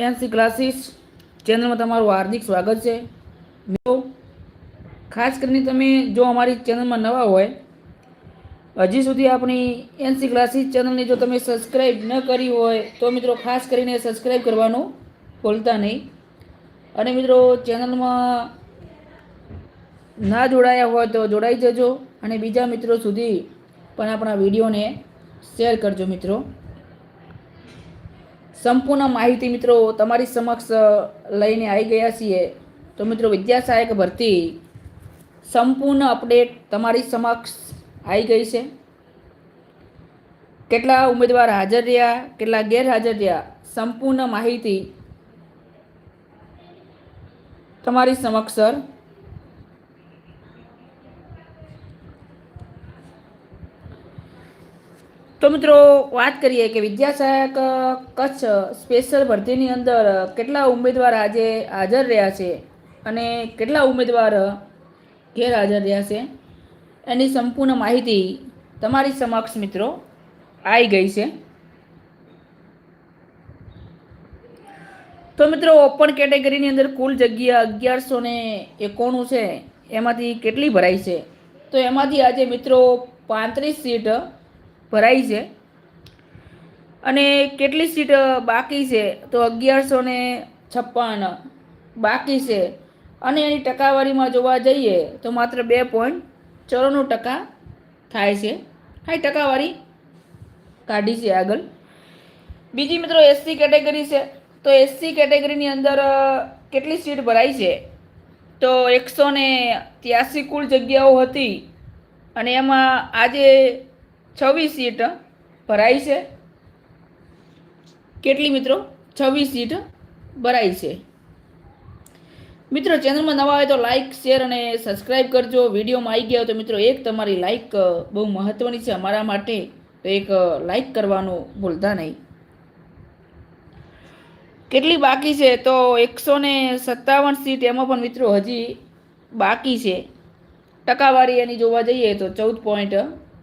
NC classes ચેનલમાં તમારું હાર્દિક સ્વાગત છે. મિત્રો, ખાસ કરીને તમે જો અમારી ચેનલમાં નવા હોય, હજી સુધી આપણી એનસી ક્લાસીસ ચેનલને જો તમે સબસ્ક્રાઈબ ન કરી હોય, તો મિત્રો ખાસ કરીને સબસ્ક્રાઈબ કરવાનું ભૂલતા નહીં. અને મિત્રો, ચેનલમાં ના જોડાયા હોય તો જોડાઈ જજો અને બીજા મિત્રો સુધી પણ આપણા વિડીયોને શેર કરજો મિત્રો. સંપૂર્ણ માહિતી મિત્રો તમારી સમક્ષ લઈને આવી ગયા છીએ. તો મિત્રો વિદ્યા સહાયક ભરતી સંપૂર્ણ અપડેટ તમારી સમક્ષ આવી ગઈ છે. કેટલા ઉમેદવાર હાજર રહ્યા, કેટલા ગેરહાજર રહ્યા, સંપૂર્ણ માહિતી તમારી સમક્ષ તો મિત્રો, વાત કરીએ કે વિદ્યાસહાયક કચ્છ સ્પેશિયલ ભરતીની અંદર કેટલા ઉમેદવાર આજે હાજર રહ્યા છે અને કેટલા ઉમેદવાર ગેરહાજર રહ્યા છે? એની સંપૂર્ણ માહિતી તમારી સમક્ષ મિત્રો આવી ગઈ છે. તો મિત્રો ઓપન કેટેગરીની અંદર કુલ જગ્યા અગિયારસો ને એકોણું છે. એમાંથી કેટલી ભરાઈ છે? તો એમાંથી આજે મિત્રો પાંત્રીસ સીટ ભરાઈ છે. અને કેટલી સીટ બાકી છે? તો અગિયારસો ને છપ્પન બાકી છે. અને એની ટકાવારીમાં જોવા જઈએ, તો માત્ર બે પોઈન્ટ ચોરાણું ટકા થાય છે. હાઈ ટકાવારી કાઢી છે આગળ. બીજી મિત્રો એસસી કેટેગરી છે. તો એસસી કેટેગરીની અંદર કેટલી સીટ ભરાઈ છે? તો એકસો ને ત્યાસી કુલ જગ્યાઓ હતી. અને એમાં આજે છવ્વીસ સીટ ભરાઈ છે. કેટલી મિત્રો? છવ્વીસ સીટ ભરાઈ છે. મિત્રો, ચેનલમાં નવા આવે તો લાઇક શેર અને સબસ્ક્રાઈબ કરજો. વિડીયોમાં આવી ગયા તો મિત્રો, એક તમારી લાઇક બહુ મહત્ત્વની છે અમારા માટે. તો એક લાઈક કરવાનું ભૂલતા નહીં. કેટલી બાકી છે? તો એકસો ને સત્તાવન સીટ એમાં પણ મિત્રો હજી બાકી છે. ટકાવારી એની જોવા જઈએ તો ચૌદ પોઈન્ટ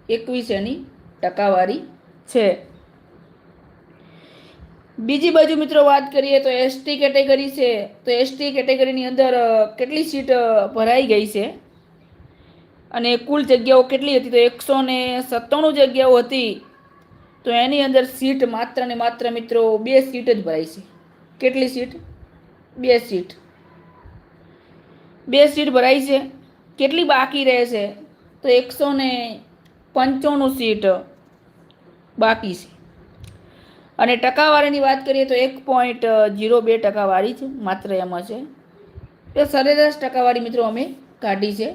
એકવીસ એની ટકાવારી છે. બીજી બાજુ મિત્રો વાત કરીએ તો એસટી કેટેગરી છે. તો એસટી કેટેગરીની અંદર કેટલી સીટ ભરાઈ ગઈ છે? અને કુલ જગ્યાઓ કેટલી હતી? તો એકસો ને સત્તાણું જગ્યાઓ હતી. તો એની અંદર સીટ માત્ર ને માત્ર મિત્રો બે સીટ જ ભરાઈ છે. કેટલી સીટ? બે સીટ. બે સીટ ભરાઈ છે. કેટલી બાકી રહે છે? તો એકસો ને પંચાણું સીટ બાકી છે. અને ટકાવારીની વાત કરીએ તો એક પોઈન્ટ જીરો બે ટકાવારી જ માત્ર એમાં છે. એ સરેરાશ ટકાવારી મિત્રો અમે કાઢી છે.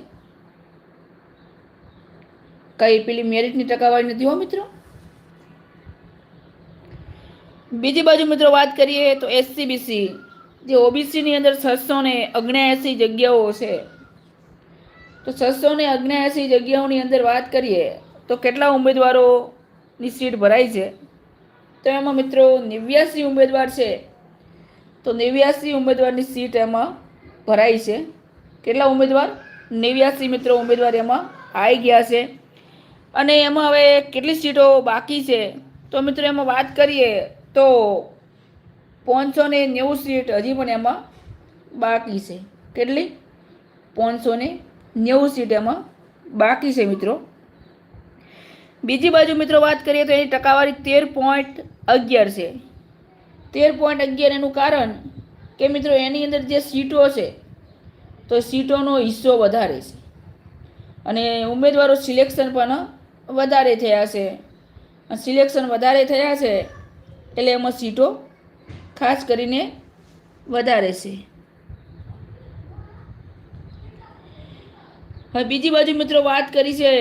કઈ પેલી મેરિટની ટકાવારી નથી હો મિત્રો? બીજી બાજુ મિત્રો વાત કરીએ તો એસસીબીસી જે ઓબીસીની અંદર છસો ને અગ્યાએંસી જગ્યાઓ છે. તો છસો ને અગ્યાએંસી જગ્યાઓની અંદર વાત કરીએ તો કેટલા ઉમેદવારોની સીટ ભરાઈ છે? તો એમાં મિત્રો નેવ્યાસી ઉમેદવાર છે. તો નેવ્યાસી ઉમેદવારની સીટ એમાં ભરાઈ છે. કેટલા ઉમેદવાર? નેવ્યાસી મિત્રો ઉમેદવાર એમાં આવી ગયા છે. અને એમાં હવે કેટલી સીટો બાકી છે? તો મિત્રો એમાં વાત કરીએ તો પાંચસો ને નેવું સીટ હજી પણ એમાં બાકી છે. કેટલી? પાંચસો ને નેવું સીટ એમાં બાકી છે મિત્રો. બીજી બાજુ મિત્રો વાત કરીએ તો એની ટકાવારી તેર પોઈન્ટ અગિયાર છે. તેર પોઈન્ટ અગિયાર એનું કારણ કે મિત્રો એની અંદર જે સીટો છે, તો સીટોનો હિસ્સો વધારે છે. અને ઉમેદવારો સિલેક્શન પણ વધારે થયા છે. સિલેક્શન વધારે થયા છે એટલે એમાં સીટો ખાસ કરીને વધારે છે. હવે બીજી બાજુ મિત્રો વાત કરી છે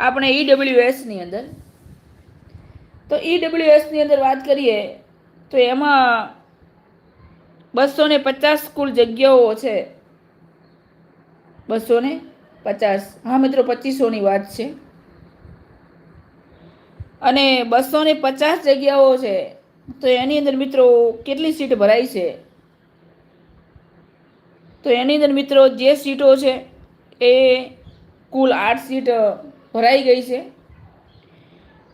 આપણે ઈડબ્લ્યુએસની અંદર. તો ઈડબ્લ્યુએસની અંદર વાત કરીએ, તો એમાં બસો ને પચાસ કુલ જગ્યાઓ છે. બસો ને પચાસ. હા મિત્રો, પચીસોની વાત છે. અને બસો ને પચાસ જગ્યાઓ છે. તો એની અંદર મિત્રો કેટલી સીટ ભરાઈ છે? તો એની અંદર મિત્રો જે સીટો છે, એ કુલ આઠ સીટ ભરાઈ ગઈ છે.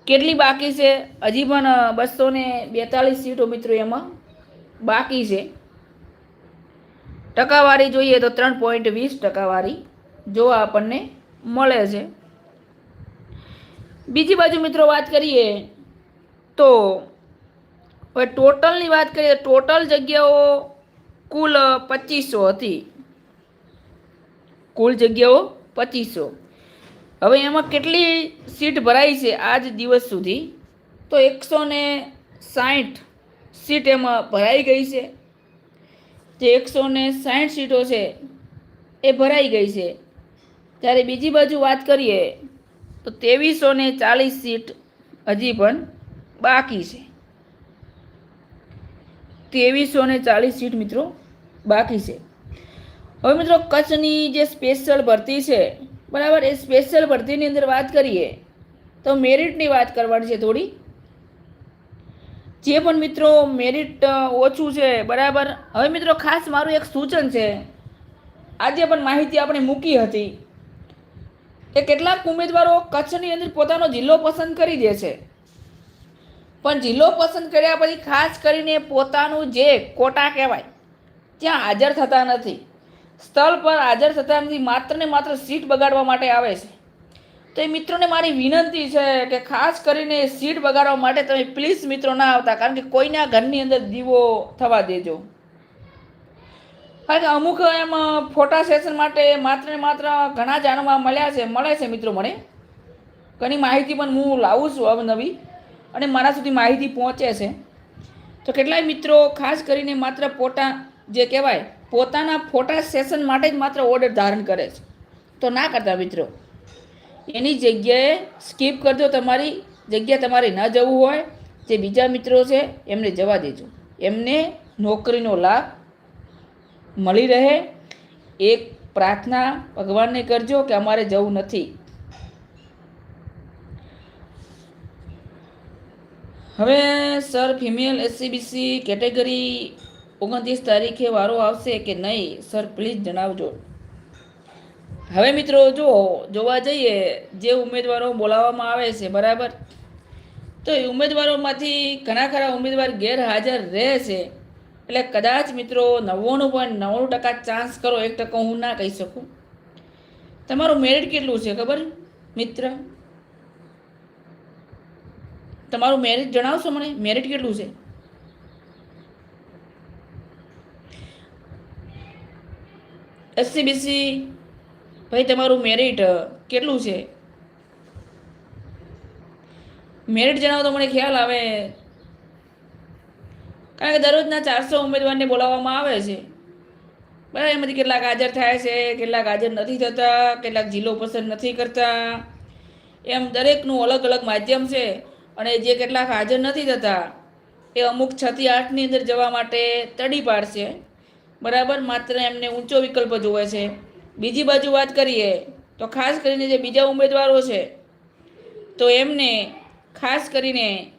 કેટલી બાકી છે? હજી પણ બસો ને બેતાલીસ સીટો મિત્રો એમાં બાકી છે. ટકાવારી જોઈએ તો ત્રણ પોઈન્ટ વીસ ટકાવારી જોવા આપણને મળે છે. બીજી બાજુ મિત્રો વાત કરીએ તો, હવે ટોટલની વાત કરીએ ટોટલ જગ્યાઓ કુલ પચીસો હતી. કુલ જગ્યાઓ પચીસો. હવે એમાં કેટલી સીટ ભરાઈ છે આજ દિવસ સુધી? તો એકસો ને સાઠ સીટ એમાં ભરાઈ ગઈ છે. જે એકસો ને સાઠ સીટો છે એ ભરાઈ ગઈ છે. ત્યારે બીજી બાજુ વાત કરીએ, તો ત્રેવીસો ને ચાલીસ સીટ હજી પણ બાકી છે. ત્રેવીસો ને ચાલીસ સીટ મિત્રો બાકી છે. હવે મિત્રો કચ્છની જે સ્પેશિયલ ભરતી છે બરાબર, એ સ્પેશિયલ ભરતીની અંદર વાત કરીએ, તો મેરિટની વાત કરવાની છે થોડી. જે પણ મિત્રો મેરિટ ઓછું છે, બરાબર. હવે મિત્રો ખાસ મારું એક સૂચન છે. આજે પણ માહિતી આપણે મૂકી હતી કે કેટલાક ઉમેદવારો કચ્છની અંદર પોતાનો જિલ્લો પસંદ કરી દે છે. પણ જિલ્લો પસંદ કર્યા પછી ખાસ કરીને પોતાનું જે કોટા કહેવાય, ત્યાં હાજર થતા નથી. સ્થળ પર હાજર થતા નથી માત્ર ને માત્ર સીટ બગાડવા માટે આવે છે. તો એ મિત્રોને મારી વિનંતી છે કે ખાસ કરીને સીટ બગાડવા માટે તમે પ્લીઝ મિત્રો ના આવતા, કારણ કે કોઈના ઘરની અંદર દીવો થવા દેજો. કારણ કે અમુક એમ ફોટા સેશન માટે માત્ર ને માત્ર ઘણા જાણવા મળ્યા છે, મળે છે મિત્રો મને. ઘણી માહિતી પણ હું લાવું છું હવે નવી, અને મારા સુધી માહિતી પહોંચે છે. તો કેટલાય મિત્રો ખાસ કરીને માત્ર ફોટા જે કહેવાય પોતાના ફોટા સેશન માટે જ માત્ર ઓર્ડર ધારણ કરે છે. તો ના કરતા મિત્રો, એની જગ્યાએ સ્કીપ કરજો તમારી જગ્યા તમારે ન જવું હોય, જે બીજા મિત્રો છે એમને જવા દેજો. એમને નોકરીનો લાભ મળી રહે. એક પ્રાર્થના ભગવાનને કરજો કે અમારે જવું નથી. હવે સર ફિમેલ એસસીબીસી કેટેગરી ઓગણત્રીસ તારીખે વારો આવશે કે નહીં, સર પ્લીઝ જણાવજો. હવે મિત્રો જો જોવા જઈએ, જે ઉમેદવારો બોલાવવામાં આવે છે, બરાબર? તો એ ઉમેદવારોમાંથી ઘણા ખરા ઉમેદવાર ગેરહાજર રહે છે. એટલે કદાચ મિત્રો, નવ્વાણું પોઈન્ટ નવ્વાણું ટકા ચાન્સ કરો, એક ટકો હું ના કહી શકું. તમારું મેરિટ કેટલું છે, ખબર? મિત્ર? તમારું મેરિટ જણાવશો મને? મેરિટ કેટલું છે? એસસીબીસી ભાઈ, તમારું મેરિટ કેટલું છે? મેરિટ જણાવો તો મને ખ્યાલ આવે. કારણ કે દરરોજના ચારસો ઉમેદવારને બોલાવવામાં આવે છે. બરાબર, એમાંથી કેટલાક હાજર થાય છે, કેટલાક હાજર નથી થતા, કેટલાક જિલ્લો પસંદ નથી કરતા. એમ દરેકનું અલગ અલગ માધ્યમ છે અને જે કેટલાક હાજર નથી થતા, એ અમુક છથી આઠની અંદર જવા માટે તડી પાડશે. બરાબર માત્ર એમને ઊંચો વિકલ્પ જોવે છે. બીજી બાજુ વાત કરીએ, તો ખાસ કરીને જે બીજા ઉમેદવારો છે, તો એમને ખાસ કરીને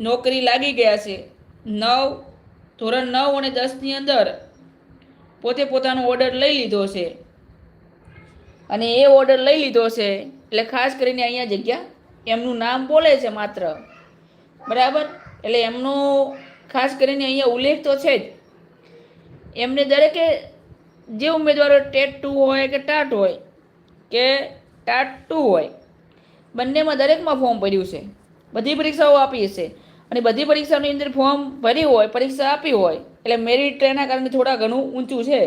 નોકરી લાગી ગયા છે. નવ, ધોરણ નવ અને દસની અંદર પોતે પોતાનો ઓર્ડર લઈ લીધો છે. અને એ ઓર્ડર લઈ લીધો છે, એટલે ખાસ કરીને અહીંયા જગ્યા એમનું નામ બોલે છે માત્ર. બરાબર? એટલે એમનો ખાસ કરીને અહીંયા ઉલ્લેખ તો છે જ. એમને દરેકે જે ઉમેદવારો ટેટ ટુ હોય કે ટાટ હોય કે ટાટ ટુ હોય, બંનેમાં દરેકમાં ફોર્મ ભર્યું છે. બધી પરીક્ષાઓ આપી છે અને બધી પરીક્ષાની અંદર ફોર્મ ભર્યું હોય, પરીક્ષા આપી હોય, એટલે મેરિટ એના કારણે થોડા ઘણું ઊંચું છે.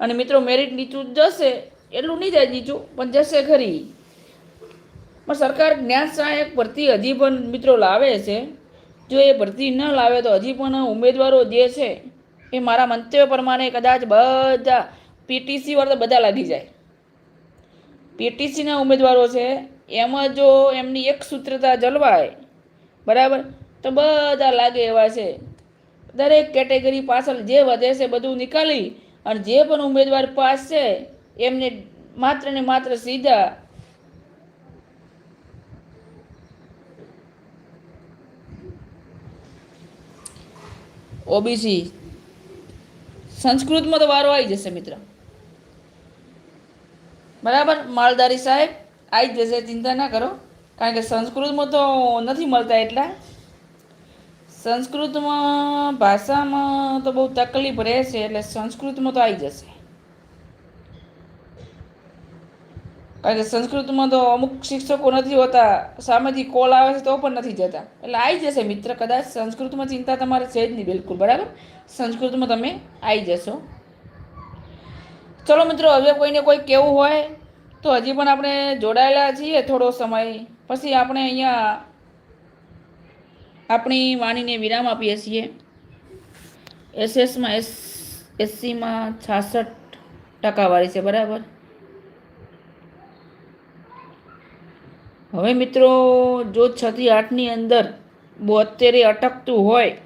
અને મિત્રો મેરિટ નીચું જશે એટલું નહીં જાય નીચું, પણ જશે ખરી. પણ સરકાર જ્ઞાન સહાયક ભરતી હજી પણ મિત્રો લાવે છે. જો એ ભરતી ન લાવે તો હજી પણ ઉમેદવારો જે છે એ મારા મંતવ્ય પ્રમાણે કદાચ બધા પીટીસી વાળા બધા લાગી જાય. પીટીસીના ઉમેદવારો છે, એમાં જો એમની એક સૂત્રતા જળવાય, બરાબર? તો બધા લાગે એવા છે. દરેક કેટેગરી પાછળ જે વધે છે બધું નીકાળી અને જે પણ ઉમેદવાર પાસ છે, એમને માત્ર ને માત્ર સીધા ઓબીસી સંસ્કૃતમાં તો વારો આવી જશે, મિત્ર. બરાબર? માલદારી સાહેબ આવી જ જશે, ચિંતા ના કરો. કારણ કે સંસ્કૃતમાં તો નથી મળતા એટલા. સંસ્કૃતમાં, ભાષામાં તો બહુ તકલીફ રહેશે, એટલે સંસ્કૃતમાં તો આવી જશે. કારણ કે સંસ્કૃતમાં તો અમુક શિક્ષકો નથી હોતા, સામેથી કોલ આવે છે તો પણ નથી જતા. એટલે આવી જશે મિત્ર, કદાચ સંસ્કૃતમાં ચિંતા તમારે છે જ નહીં, બિલકુલ, બરાબર? સંસ્કૃતમાં તમે આવી જશો. ચલો મિત્રો, હવે કોઈને કોઈ કેવું હોય તો હજી પણ આપણે જોડાયેલા છીએ થોડો સમય. પછી આપણે અહીંયા આપણી વાણીને વિરામ આપીએ છીએ. એસએસમાં એસ, એસસીમાં છાસઠ ટકાવાળી છે, બરાબર? હવે મિત્રો, જો છથી આઠની અંદર બોતેરે અટકતું હોય,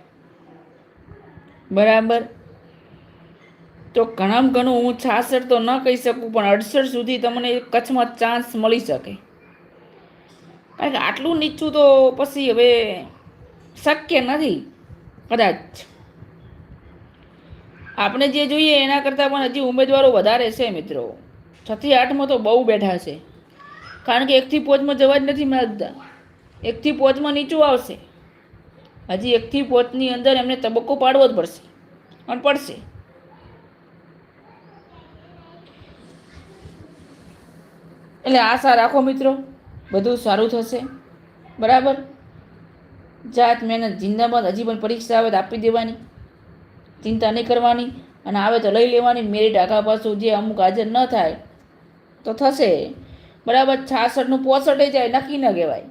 બરાબર? તો ઘણામાં ઘણું હું છાસઠ તો ન કહી શકું, પણ અડસઠ સુધી તમને કચ્છમાં ચાન્સ મળી શકે. કારણ કે આટલું નીચું તો પછી હવે શક્ય નથી, કદાચ. આપણે જે જોઈએ એના કરતાં પણ હજી ઉમેદવારો વધારે છે મિત્રો. છથી આઠમાં તો બહુ બેઠા છે. કારણ કે એકથી પોચમાં જવા જ નથી માંગતા એકથી પોચમાં નીચું આવશે. હજી એકથી પોચની અંદર એમને તબક્કો પાડવો જ પડશે. પણ પડશે. એટલે આશા રાખો મિત્રો, બધું સારું થશે. બરાબર? જાત મહેનત જિંદાબાદ હજી પણ પરીક્ષા આવે તો આપી દેવાની. ચિંતા નહીં કરવાની અને આવે તો લઈ લેવાની. મેરિટ આગા પાછું જે અમુક હાજર ન થાય તો થશે. બરાબર છાસઠનું પોસઠે જાય, નક્કી ન કહેવાય.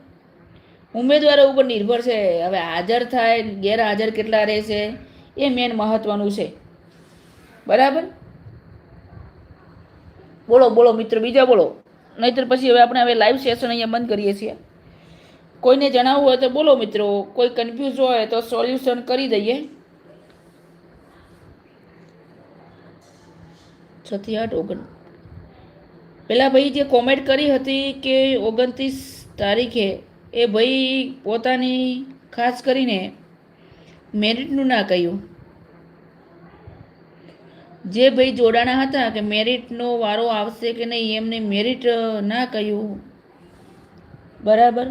ઉમેદવારો ઉપર નિર્ભર છે, હવે હાજર થાય, ગેરહાજર કેટલા રહેશે, એ મેન મહત્વનું છે. બરાબર? બોલો બોલો મિત્ર, બીજા બોલો. નહીતર પછી હવે આપણે હવે લાઈવ સેશન અહીંયા બંધ કરીએ છીએ. કોઈને જણાવવું હોય તો બોલો મિત્રો, કોઈ કન્ફ્યુઝ હોય તો સોલ્યુશન કરી દઈએ. છથી આઠ ઓગણ પેલા ભાઈ જે કોમેન્ટ કરી હતી કે ઓગણત્રીસ તારીખે એ ભાઈ પોતાની, ખાસ કરીને મેરિટનું ના કહ્યું. જે ભાઈ જોડાણા હતા કે મેરિટનો વારો આવશે કે નહીં, એમને મેરિટ ના કહ્યું. બરાબર?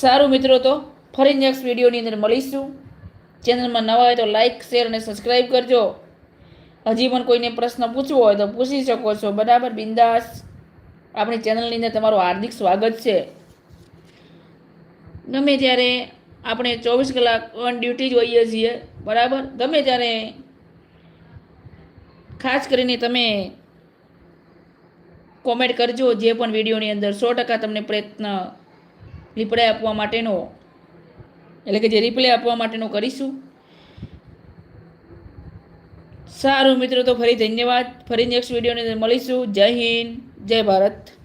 સારું મિત્રો, તો ફરી નેક્સ્ટ વિડીયોની અંદર મળીશું. ચેનલમાં નવા હોય તો લાઇક શેર અને સબસ્ક્રાઈબ કરજો. હજી પણ કોઈને પ્રશ્ન પૂછવો હોય તો પૂછી શકો છો. બરાબર, બિંદાસ. આપણી ચેનલની અંદર તમારું હાર્દિક સ્વાગત છે. ગમે ત્યારે આપણે ચોવીસ કલાક ઓન ડ્યુટી જ હોઈએ છીએ, બરાબર? ગમે ત્યારે ખાસ કરીને તમે કોમેન્ટ કરજો, જે પણ વિડીયોની અંદર સો ટકા તમને પ્રયત્ન રિપ્લાય આપવા માટેનો. એટલે કે જે રિપ્લે આપવા માટેનું કરીશું. સારું મિત્રો, તો ફરી ધન્યવાદ. ફરી નેક્સ્ટ વિડીયોની અંદર મળીશું. જય હિન્દ. જય ભારત.